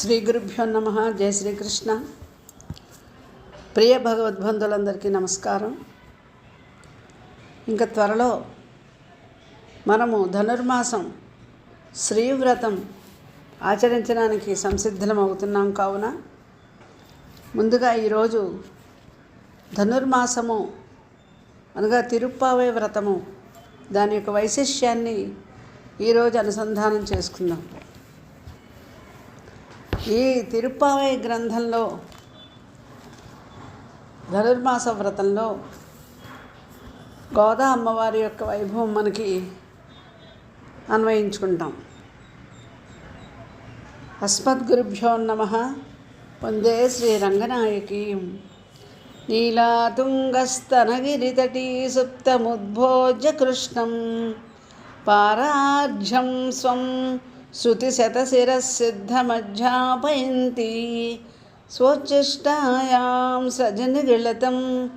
శ్రీ గురుభ్యో నమ. జయ శ్రీకృష్ణ. ప్రియ భగవద్బంధులందరికీ నమస్కారం. ఇంకా త్వరలో మనము ధనుర్మాసం శ్రీవ్రతం ఆచరించడానికి సంసిద్ధం అవుతున్నాం కావున ముందుగా ఈరోజు ధనుర్మాసము అనగా తిరుప్పావే వ్రతము దాని యొక్క వైశిష్యాన్ని ఈరోజు అనుసంధానం చేసుకుందాం. ఈ తిరుప్పావై గ్రంథంలో ధనుర్మాస వ్రతంలో గోదా అమ్మవారి యొక్క వైభవం మనకి అన్వయించుకుంటాం. అస్మద్గురుభ్యో నమ. వందే శ్రీరంగనాయకి నీలాతుంగస్తనగిరితటీ సుప్తముద్భోజ కృష్ణం పారార్ఘ్యం స్వం श्रुतिशतशिरःसिद्धमध्यापयन्ती स्वोच्चिष्टायां सृजनिगिळतं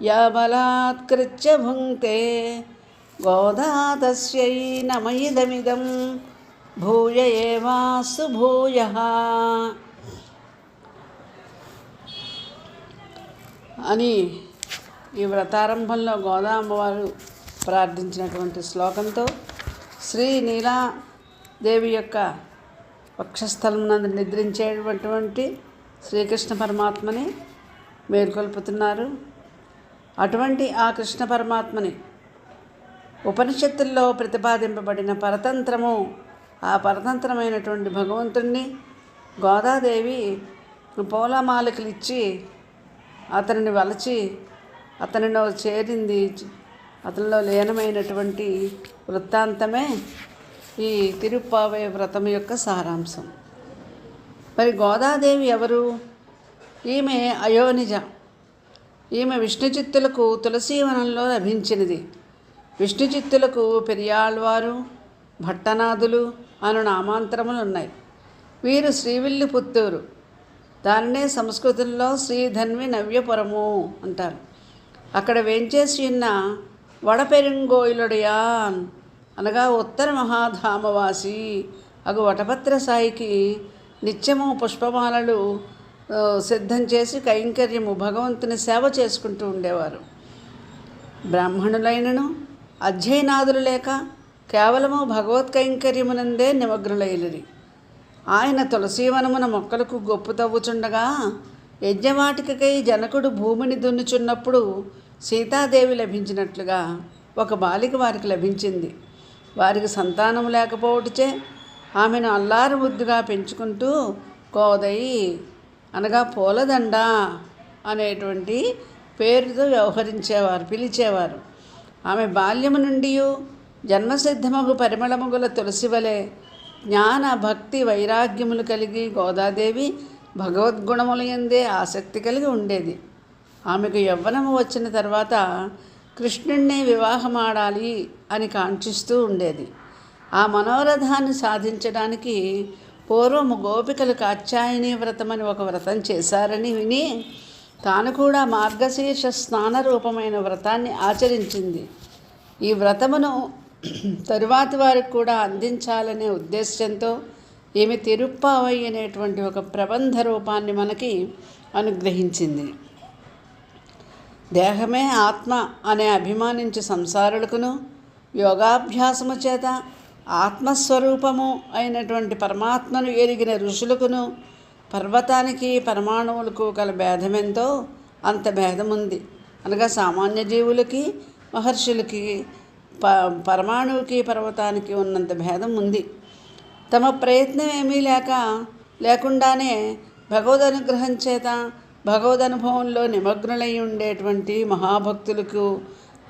या बलात्कृत्य भुङ्क्ते गोदा तस्यै नम इदमिदं भूय एवास्तु भूयः అని ఈ వ్రతారంభంలో గోదా అమ్మవారు ప్రార్థించినటువంటి శ్లోకంతో శ్రీ నీలా దేవి యొక్క వక్షస్థలం నందు నిద్రించేటటువంటి శ్రీకృష్ణ పరమాత్మని మేల్కొల్పుతున్నారు. అటువంటి ఆ కృష్ణ పరమాత్మని ఉపనిషత్తుల్లో ప్రతిపాదింపబడిన పరతంత్రము ఆ పరతంత్రమైనటువంటి భగవంతుణ్ణి గోదాదేవి పూలమాలికలు ఇచ్చి అతనిని వలచి అతనిలో చేరింది అతనిలో లీనమైనటువంటి వృత్తాంతమే ఈ తిరుప్పావే వ్రతం యొక్క సారాంశం. మరి గోదాదేవి ఎవరు? ఈమె అయోనిజ. ఈమె విష్ణుచిత్తులకు తులసీవనంలో లభించినది. విష్ణుచిత్తులకు పెరియాళ్వారు భట్టనాథులు అను నామాంతరములు ఉన్నాయి. వీరు శ్రీవిల్లి పుత్తూరు దాన్నే సంస్కృతంలో శ్రీధన్వి నవ్యపురము అంటారు. అక్కడ వేంచేసి ఉన్న వడపెరింగోయిలుడయాన్ అనగా ఉత్తర మహాధామవాసి అగు వటభద్ర సాయికి నిత్యము పుష్పమాలలు సిద్ధం చేసి కైంకర్యము భగవంతుని సేవ చేసుకుంటూ ఉండేవారు. బ్రాహ్మణులైనను అధ్యయనాదులు లేక కేవలము భగవత్ కైంకర్యమునందే నిమగ్నులైనది ఆయన తులసీవనమున మొక్కలకు గొప్పు తవ్వుచుండగా యజ్ఞవాటికకై జనకుడు భూమిని దున్నుచున్నప్పుడు సీతాదేవి లభించినట్లుగా ఒక బాలిక వారికి లభించింది. వారికి సంతానం లేకపోవటచే ఆమెను అల్లారు ముద్దుగా పెంచుకుంటూ కోదయి అనగా పూలదండ అనేటువంటి పేరుతో వ్యవహరించేవారు పిలిచేవారు. ఆమె బాల్యము నుండి జన్మసిద్ధమగు పరిమళముగుల తులసి వలె జ్ఞాన భక్తి వైరాగ్యములు కలిగి గోదాదేవి భగవద్గుణములయందే ఆసక్తి కలిగి ఉండేది. ఆమెకు యవ్వనము వచ్చిన తర్వాత కృష్ణుణ్ణి వివాహమాడాలి అని కాంక్షిస్తూ ఉండేది. ఆ మనోరథాన్ని సాధించడానికి పూర్వము గోపికలు కాత్యాయని వ్రతమని ఒక వ్రతం చేశారని విని తాను కూడా మార్గశీర్ష స్నాన రూపమైన వ్రతాన్ని ఆచరించింది. ఈ వ్రతమును తరువాతి వారికి కూడా అందించాలనే ఉద్దేశ్యంతో ఈమె తిరుప్పావై అనేటువంటి ఒక ప్రబంధ రూపాన్ని మనకి అనుగ్రహించింది. దేహమే ఆత్మ అనే అభిమానించి సంసారులకును యోగాభ్యాసము చేత ఆత్మస్వరూపము అయినటువంటి పరమాత్మను ఎరిగిన ఋషులకును పర్వతానికి పరమాణువులకు గల భేదమెంతో అంత భేదముంది. అనగా సామాన్య జీవులకి మహర్షులకి ప పరమాణువుకి పర్వతానికి ఉన్నంత భేదం ఉంది తమ ప్రయత్నం ఏమీ లేక లేకుండానే భగవద్ అనుగ్రహం చేత భగవద్ అనుభవంలో నిమగ్నులై ఉండేటువంటి మహాభక్తులకు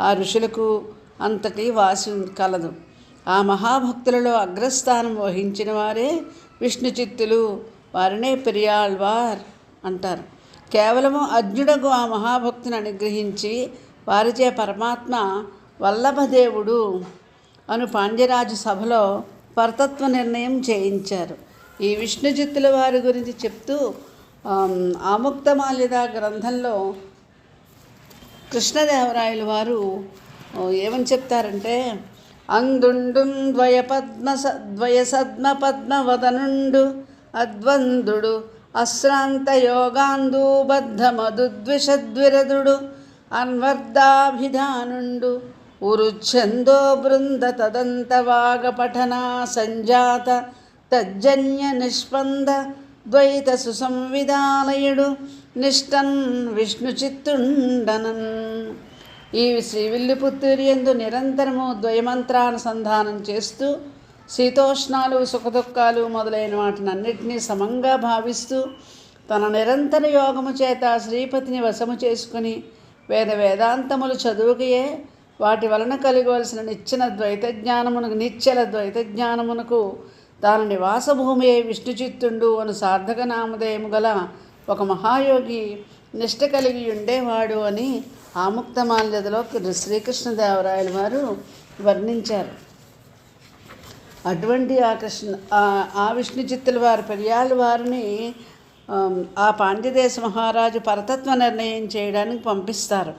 ఆ ఋషులకు అంతటి వాసి కలదు. ఆ మహాభక్తులలో అగ్రస్థానం వహించిన వారే విష్ణు చిత్తులు వారినే పెరియాళ్వార్ అంటారు. కేవలము అర్జునకు ఆ మహాభక్తిని అనుగ్రహించి వారిచే పరమాత్మ వల్లభదేవుడు అను పాండ్యరాజు సభలో పరతత్వ నిర్ణయం చేయించారు. ఈ విష్ణుజిత్తుల వారి గురించి చెప్తూ ఆముక్తమాల్యద గ్రంథంలో కృష్ణదేవరాయలు వారు ఏమని చెప్తారంటే అందుండు ద్వయ పద్మ ద్వయ సద్మ పద్మవదనుండు అద్వందుడు అశ్రాంత యోగాంధూబద్ధమధుద్విషద్విరదుడు అన్వర్ధాభిధానుండు ఉరుచ్ఛందో బృంద తదంత వాగపఠనా సంజాత తజ్జన్య నిష్పంద ద్వైత సుసంవిధాలయుడు నిష్టన్ విష్ణు చిత్తుండనన్ ఈ శ్రీవిల్లిపుత్తూరి ఎందు నిరంతరము ద్వయమంత్రానుసంధానం చేస్తూ శీతోష్ణాలు సుఖదుఖాలు మొదలైన వాటిని అన్నిటినీ సమంగా భావిస్తూ తన నిరంతర యోగము చేత శ్రీపతిని వశము చేసుకుని వేద వేదాంతములు చదువుకయే వాటి వలన కలిగవలసిన నిచ్చిన ద్వైత జ్ఞానమునకు నిశ్చల ద్వైత జ్ఞానమునకు తాను నివాసభూమి విష్ణుచిత్తుండు అను సార్థక నామధేయము గల ఒక మహాయోగి నిష్ట కలిగి ఉండేవాడు అని ఆముక్తమాల్యదలో శ్రీకృష్ణదేవరాయల వారు వర్ణించారు. అటువంటి ఆ కృష్ణ ఆ- విష్ణుచిత్తుల వారి పెరియాళ్ళ వారిని ఆ పాండ్యదేశ మహారాజు పరతత్వ నిర్ణయం చేయడానికి పంపిస్తారు.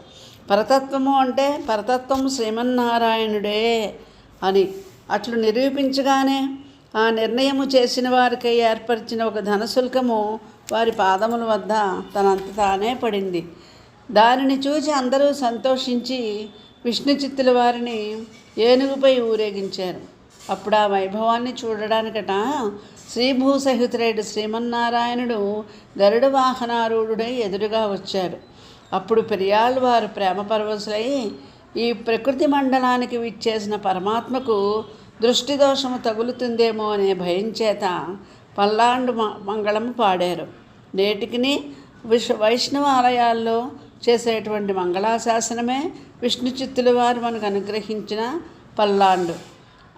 పరతత్వము అంటే పరతత్వం శ్రీమన్నారాయణుడే అని. అట్లు నిరూపించగానే ఆ నిర్ణయము చేసిన వారికి ఏర్పరిచిన ఒక ధనశుల్కము వారి పాదముల వద్ద తనంత తానే పడింది. దానిని చూసి అందరూ సంతోషించి విష్ణు చిత్తుల వారిని ఏనుగుపై ఊరేగించారు. అప్పుడు ఆ వైభవాన్ని చూడడానికట శ్రీభూసహితుడైన శ్రీమన్నారాయణుడు గరుడ వాహనారూఢుడై ఎదురుగా వచ్చారు. అప్పుడు పెరియాళ్ళు వారు ప్రేమ పరవశులై ఈ ప్రకృతి మండలానికి విచ్చేసిన పరమాత్మకు దృష్టి దోషము తగులుతుందేమో అనే భయం చేత పల్లాండు మ- మంగళము పాడారు. నేటికిని విష్ వైష్ణవ ఆలయాల్లో చేసేటువంటి మంగళాశాసనమే విష్ణు చిత్తుల వారు మనకు అనుగ్రహించిన పల్లాండు.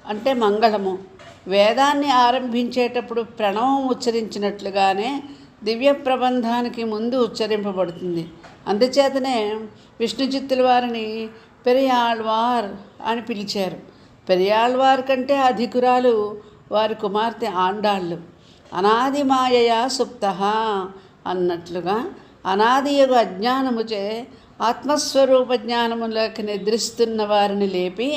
అంటే మంగళము. వేదాన్ని ఆరంభించేటప్పుడు ప్రణవం ఉచ్చరించినట్లుగానే దివ్య ప్రబంధానికి ముందు ఉచ్చరింపబడుతుంది. అందుచేతనే విష్ణు చిత్తుల వారిని పెరియాళ్వార్ అని పిలిచారు. పెరియాళ్వార్ కంటే అధికురాలు వారి కుమార్తె ఆండాళ్ళు. అనాది మాయయా సుప్త అన్నట్లుగా అనాది యొక్క అజ్ఞానముచే ఆత్మస్వరూప జ్ఞానములోకి నిద్రిస్తున్న వారిని లేపి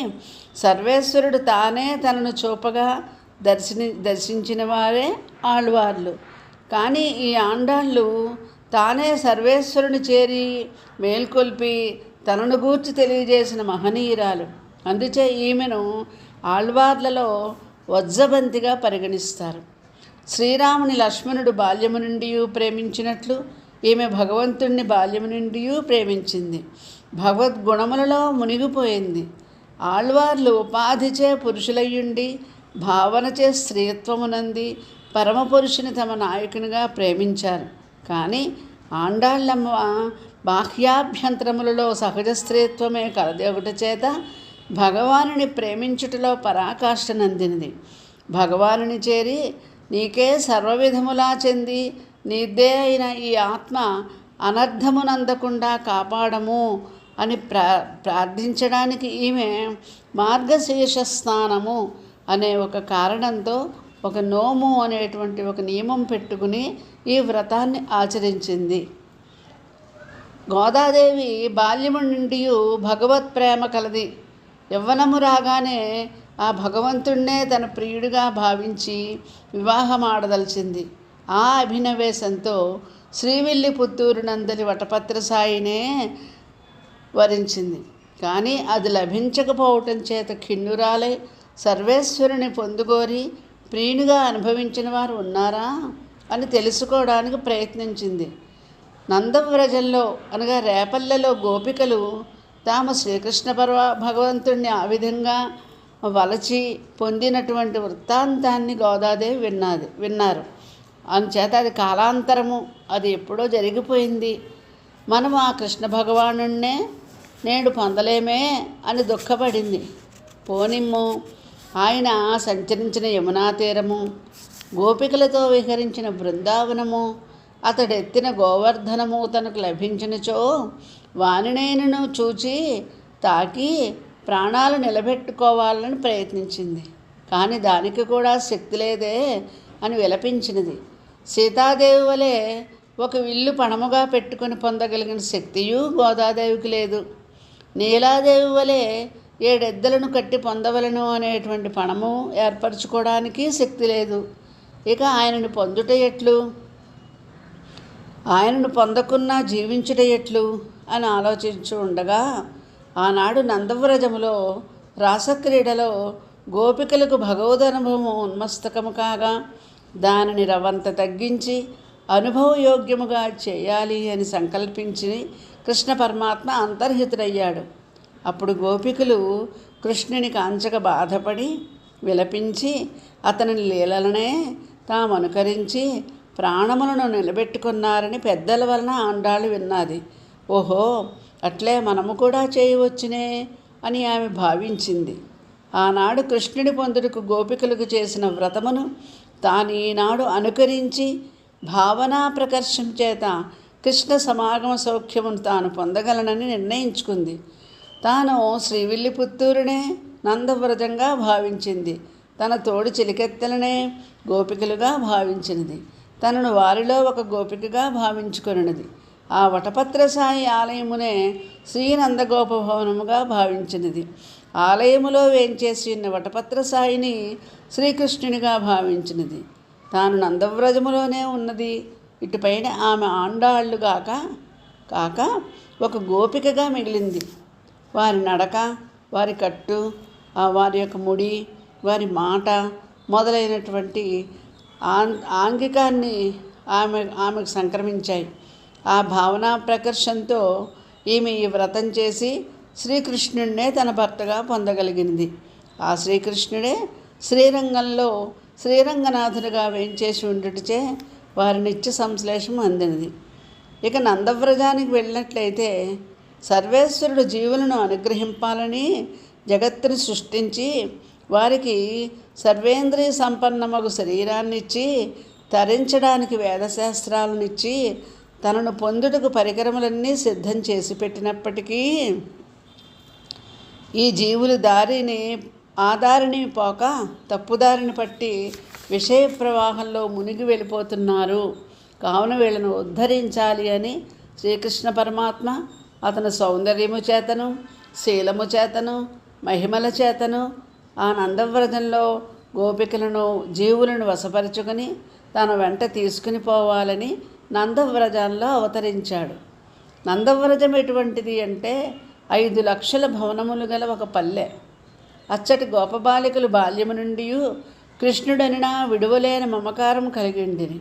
సర్వేశ్వరుడు తానే తనను చూపగా దర్శని దర్శించిన వారే ఆళ్వార్లు. కానీ ఈ ఆండాళ్ళు తానే సర్వేశ్వరుని చేరి మేల్కొల్పి తనను గూర్చి తెలియజేసిన మహనీయురాలు. అందుచే ఈమెను ఆళ్వార్లలో వజ్జబంతిగా పరిగణిస్తారు. శ్రీరాముని లక్ష్మణుడు బాల్యము నుండి ప్రేమించినట్లు ఈమె భగవంతుణ్ణి బాల్యము నుండి ప్రేమించింది. భగవద్గుణములలో మునిగిపోయింది. ఆళ్వార్లు ఉపాధిచే పురుషులయ్యుండి భావనచే స్త్రీత్వమునంది పరమపురుషుని తమ నాయకునిగా ప్రేమించారు. కానీ ఆండాళ్ళమ్మ బాహ్యాభ్యంతరములలో సహజ స్త్రీత్వమే కలదొకట చేత భగవానుని ప్రేమించుటలో పరాకాష్ఠనందినది భగవానుని చేరి నీకే సర్వవిధములా చెంది నీదే అయిన ఈ ఆత్మ అనర్థమునందకుండా కాపాడము అని ప్రా ప్రార్థించడానికి ఈమె మార్గశీర్ష స్నానము అనే ఒక కారణంతో ఒక నోము అనేటువంటి ఒక నియమం పెట్టుకుని ఈ వ్రతాన్ని ఆచరించింది. గోదాదేవి బాల్యము నుండి భగవత్ ప్రేమ కలది. యవ్వనము రాగానే ఆ భగవంతుణ్ణే తన ప్రియుడిగా భావించి వివాహం ఆడదలిచింది ఆ అభినవేశంతో శ్రీవిల్లి పుత్తూరు నందలి వటపత్ర సాయినే వరించింది. కానీ అది లభించకపోవటం చేత ఖిన్నురాలై సర్వేశ్వరుని పొందుకోరి ప్రియునిగా అనుభవించిన వారు ఉన్నారా అని తెలుసుకోవడానికి ప్రయత్నించింది. నందవ్రజంలో అనగా రేపల్లెలో గోపికలు తాము శ్రీకృష్ణ పర్వ భగవంతుణ్ణి ఆ విధంగా వలచి పొందినటువంటి వృత్తాంతాన్ని గోదాదేవి విన్నది విన్నారు. అందుచేత అది కాలాంతరము అది ఎప్పుడో జరిగిపోయింది. మనం ఆ కృష్ణ భగవానుణ్ణే నేడు పొందలేమే అని దుఃఖపడింది. పోనిమ్ము ఆయన సంచరించిన యమునా తీరము గోపికలతో విహరించిన బృందావనము అతడెత్తిన గోవర్ధనము తనకు లభించినచో వానినైనను చూచి తాకి ప్రాణాలు నిలబెట్టుకోవాలని ప్రయత్నించింది. కానీ దానికి కూడా శక్తి లేదే అని విలపించినది. సీతాదేవి వలె ఒక విల్లు పణముగా పెట్టుకుని పొందగలిగిన శక్తియు గోదాదేవికి లేదు. నీలాదేవి వలె ఏడెద్దలను కట్టి పొందవలను అనేటువంటి పణము ఏర్పరచుకోవడానికి శక్తి లేదు. ఇక ఆయనను పొందుట ఎట్లు? ఆయనను పొందకున్నా జీవించుట ఎట్లు? అని ఆలోచించు ఉండగా ఆనాడు నందవ్రజములో రాసక్రీడలో గోపికలకు భగవదనుభవము ఉన్మస్తకము కాగా దానిని రవంత తగ్గించి అనుభవయోగ్యముగా చేయాలి అని సంకల్పించి కృష్ణ పరమాత్మ అంతర్హితుడయ్యాడు. అప్పుడు గోపికలు కృష్ణుని కాంచక బాధపడి విలపించి అతని లీలలనే తాము అనుకరించి ప్రాణములను నిలబెట్టుకున్నారని పెద్దల వలన ఆండాళ్ళు విన్నది. ఓహో అట్లే మనము కూడా చేయవచ్చునే అని ఆమె భావించింది. ఆనాడు కృష్ణుడి పొందుటకు గోపికలకు చేసిన వ్రతమును తాను ఈనాడు అనుకరించి భావనా ప్రకర్షం చేత కృష్ణ సమాగమ సౌఖ్యమును తాను పొందగలనని నిర్ణయించుకుంది. తాను శ్రీవిల్లిపుత్తూరునే నందవ్రతంగా భావించింది. తన తోడు చిలికెత్తలనే గోపికలుగా భావించినది. తనను వారిలో ఒక గోపికగా భావించుకొనినది. ఆ వటపత్ర సాయి ఆలయమునే శ్రీనందగోపభవనముగా భావించినది. ఆలయములో వేంచేసి ఉన్న వటపత్ర శ్రీకృష్ణునిగా భావించినది. తాను నందవ్రజములోనే ఉన్నది. ఇటుపైన ఆమె ఆండాళ్ళుగాక కాక ఒక గోపికగా మిగిలింది. వారి నడక వారి కట్టు వారి యొక్క ముడి వారి మాట మొదలైనటువంటి ఆం ఆంగికాన్ని ఆమె ఆమెకు సంక్రమించాయి. ఆ భావనా ప్రకర్షంతో ఈమె ఈ వ్రతం చేసి శ్రీకృష్ణుడినే తన భర్తగా పొందగలిగింది. ఆ శ్రీకృష్ణుడే శ్రీరంగంలో శ్రీరంగనాథుడిగా వేయించేసి ఉండుటచే వారి నిత్య సంశ్లేషం అందినది. ఇక నందవ్రజానికి వెళ్ళినట్లయితే సర్వేశ్వరుడు జీవులను అనుగ్రహింపాలని జగత్తుని సృష్టించి వారికి సర్వేంద్రియ సంపన్నమగు శరీరాన్ని ఇచ్చి తరించడానికి వేదశాస్త్రాలనిచ్చి తనను పొందుటకు పరికరములన్నీ సిద్ధం చేసి పెట్టినప్పటికీ ఈ జీవులు దారిని ఆదారిని పోక తప్పుదారిని పట్టి విషయ ప్రవాహంలో మునిగి వెళ్ళిపోతున్నారు. కావున వీళ్ళను ఉద్ధరించాలి అని శ్రీకృష్ణ పరమాత్మ అతని సౌందర్యము చేతను శీలము చేతను మహిమల చేతను ఆ నందవ్రతంలో గోపికలను జీవులను వశపరుచుకొని తన వెంట తీసుకుని పోవాలని నందవ్రజాల్లో అవతరించాడు. నందవ్రజం ఎటువంటిది అంటే ఐదు లక్షల భవనములు గల ఒక పల్లె. అచ్చటి గోపబాలికలు బాల్యము నుండి కృష్ణుడనినా విడువలేని మమకారం కలిగిండిని.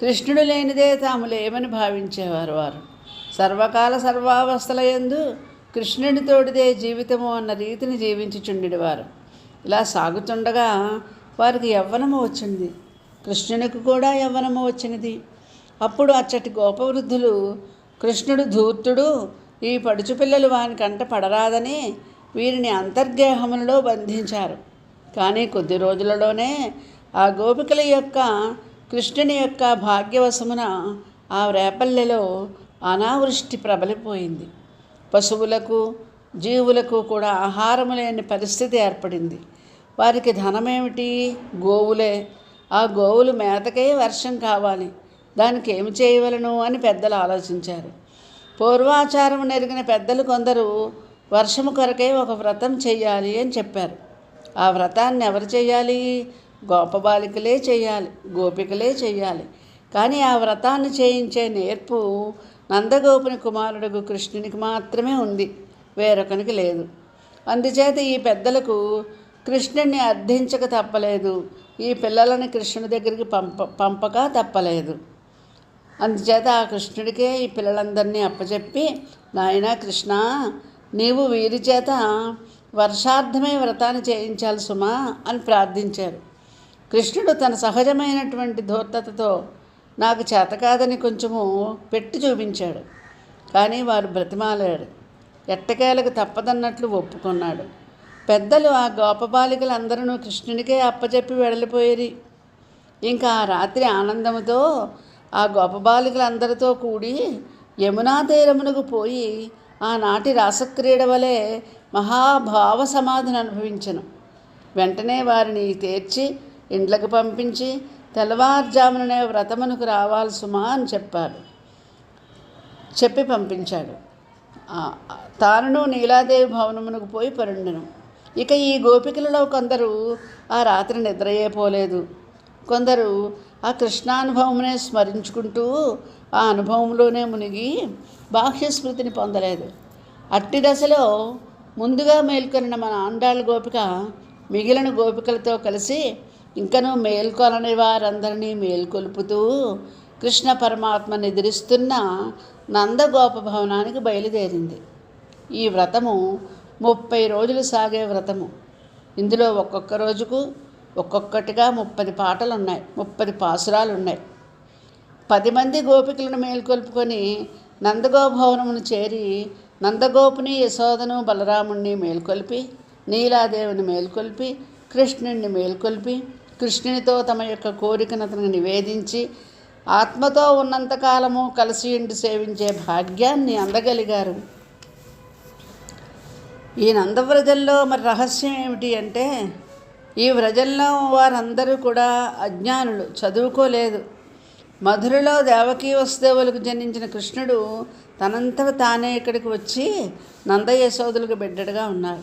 కృష్ణుడు లేనిదే తాము లేమని భావించేవారు వారు. సర్వకాల సర్వావస్థల యందు కృష్ణుడి తోడిదే జీవితము అన్న రీతిని జీవించుచుండేవారు ఇలా సాగుతుండగా వారికి యవ్వనము వచ్చింది. కృష్ణునికి కూడా యవ్వనము వచ్చినది. అప్పుడు అచ్చటి గోపవృద్ధులు కృష్ణుడు ధూర్తుడు ఈ పడుచు పిల్లలు వాని కంట పడరాదని వీరిని అంతర్గేహములలో బంధించారు. కానీ కొద్ది రోజులలోనే ఆ గోపికల యొక్క కృష్ణుని యొక్క భాగ్యవశమున ఆ రేపల్లెలో అనావృష్టి ప్రబలిపోయింది. పశువులకు జీవులకు కూడా ఆహారము లేని పరిస్థితి ఏర్పడింది. వారికి ధనమేమిటి? గోవులే. ఆ గోవులు మేతకే వర్షం కావాలి. దానికి ఏమి చేయవలను అని పెద్దలు ఆలోచించారు. పూర్వాచారం నెరిగిన పెద్దలు కొందరు వర్షము కొరకే ఒక వ్రతం చేయాలి అని చెప్పారు. ఆ వ్రతాన్ని ఎవరు చేయాలి గోపబాలికలే చేయాలి గోపికలే చేయాలి కానీ ఆ వ్రతాన్ని చేయించే నేర్పు నందగోపుని కుమారుడు కృష్ణునికి మాత్రమే ఉంది వేరొకనికి లేదు. అందుచేత ఈ పెద్దలకు కృష్ణుడిని అర్థించక తప్పలేదు ఈ పిల్లలని కృష్ణుని దగ్గరికి పంప పంపక తప్పలేదు. అందుచేత ఆ కృష్ణుడికే ఈ పిల్లలందరినీ అప్పచెప్పి నాయన కృష్ణ నీవు వీరి చేత వర్షార్థమే వ్రతాన్ని చేయించాలి సుమా అని ప్రార్థించారు. కృష్ణుడు తన సహజమైనటువంటి ధూర్తతతో నాకు చేతకాదని కొంచెము పెట్టి చూపించాడు కానీ వారు బ్రతిమాలాడు ఎట్టకేలకు తప్పదన్నట్లు ఒప్పుకున్నాడు. పెద్దలు ఆ గోపబాలికలందరూ కృష్ణునికే అప్పచెప్పి వెళ్ళిపోయేరి ఇంకా ఆ రాత్రి ఆనందముతో ఆ గోపబాలికలందరితో కూడి యమునా తీరమునకు పోయి ఆనాటి రాసక్రీడ వలె మహాభావ సమాధిని అనుభవించను. వెంటనే వారిని తీర్చి ఇండ్లకు పంపించి తెల్లవారుజాముననే వ్రతమునకు రావాలి సుమా అని చెప్పాడు. చెప్పి పంపించాడు. తానును నీలాదేవి భవనమునకు పోయి పరుండెను ఇక ఈ గోపికలలో కొందరు ఆ రాత్రి నిద్రయే పోలేదు. కొందరు ఆ కృష్ణానుభవమునే స్మరించుకుంటూ ఆ అనుభవంలోనే మునిగి బాహ్య స్మృతిని పొందలేదు. అట్టి దశలో ముందుగా మేల్కొనిన మన ఆండాళ్ళ గోపిక మిగిలిన గోపికలతో కలిసి ఇంకనూ మేల్కొనని వారందరినీ మేల్కొల్పుతూ కృష్ణ పరమాత్మని ఎదిరిస్తున్న నందగోప భవనానికి బయలుదేరింది. ఈ వ్రతము ముప్పై రోజులు సాగే వ్రతము. ఇందులో ఒక్కొక్క రోజుకు ఒక్కొక్కటిగా ముప్పది పాటలు ఉన్నాయి ముప్పది పాసురాలు ఉన్నాయి పది మంది గోపికలను మేల్కొల్పుకొని నందగోభవనమును చేరి నందగోపుని యశోదను బలరాముణ్ణి మేల్కొల్పి నీలాదేవిని మేల్కొల్పి కృష్ణుణ్ణి మేల్కొల్పి కృష్ణునితో తమ యొక్క కోరికను అతనికి నివేదించి ఆత్మతో ఉన్నంతకాలము కలిసి ఇంటి సేవించే భాగ్యాన్ని అందగలిగారు. ఈ నందవ్రజల్లో మరి రహస్యం ఏమిటి అంటే ఈ వ్రజల్లో వారందరూ కూడా అజ్ఞానులు చదువుకోలేదు. మధురలో దేవకీ వసుదేవులకు జన్మించిన కృష్ణుడు తనంతట తానే ఇక్కడికి వచ్చి నందయశోదులకు బిడ్డడుగా ఉన్నారు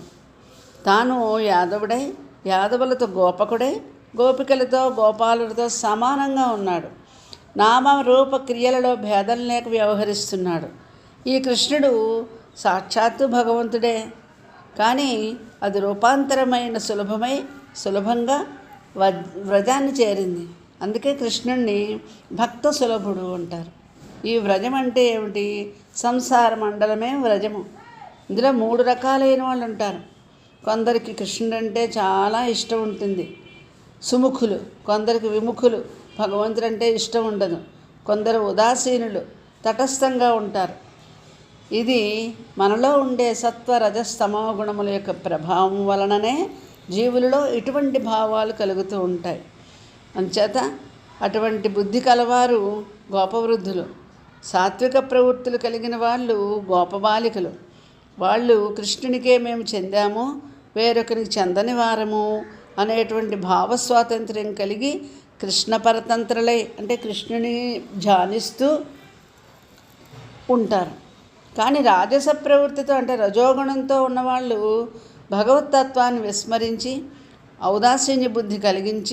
తాను యాదవుడై యాదవులతో గోపకుడై గోపికలతో గోపాలులతో సమానంగా ఉన్నాడు. నామ రూప క్రియలలో భేదం లేక వ్యవహరిస్తున్నాడు. ఈ కృష్ణుడు సాక్షాత్తు భగవంతుడే. కానీ అది రూపాంతరమైన సులభమై సులభంగా వ్రజాన్ని చేరింది. అందుకే కృష్ణుణ్ణి భక్త సులభుడు అంటారు. ఈ వ్రజం అంటే ఏమిటి? సంసార మండలమే వ్రజము. ఇందులో మూడు రకాలైన వాళ్ళు ఉంటారు. కొందరికి కృష్ణుడు అంటే చాలా ఇష్టం ఉంటుంది. సుముఖులు కొందరికి విముఖులు భగవంతుడు అంటే ఇష్టం ఉండదు. కొందరు ఉదాసీనులు తటస్థంగా ఉంటారు. ఇది మనలో ఉండే సత్వ రజస్తమో గుణముల యొక్క ప్రభావం వలననే జీవులలో ఇటువంటి భావాలు కలుగుతూ ఉంటాయి. అంచేత అటువంటి బుద్ధి కలవారు గోపవృద్ధులు. సాత్విక ప్రవృత్తులు కలిగిన వాళ్ళు గోపబాలికలు. వాళ్ళు కృష్ణునికే మేము చెందాము వేరొకరికి చెందని వారము అనేటువంటి భావ స్వాతంత్ర్యం కలిగి కృష్ణ పరతంత్రలై అంటే కృష్ణుని ధ్యానిస్తూ ఉంటారు. కానీ రాజస ప్రవృత్తితో అంటే రజోగుణంతో ఉన్నవాళ్ళు భగవతత్వాన్ని విస్మరించి ఔదాసీన్య బుద్ధి కలిగించి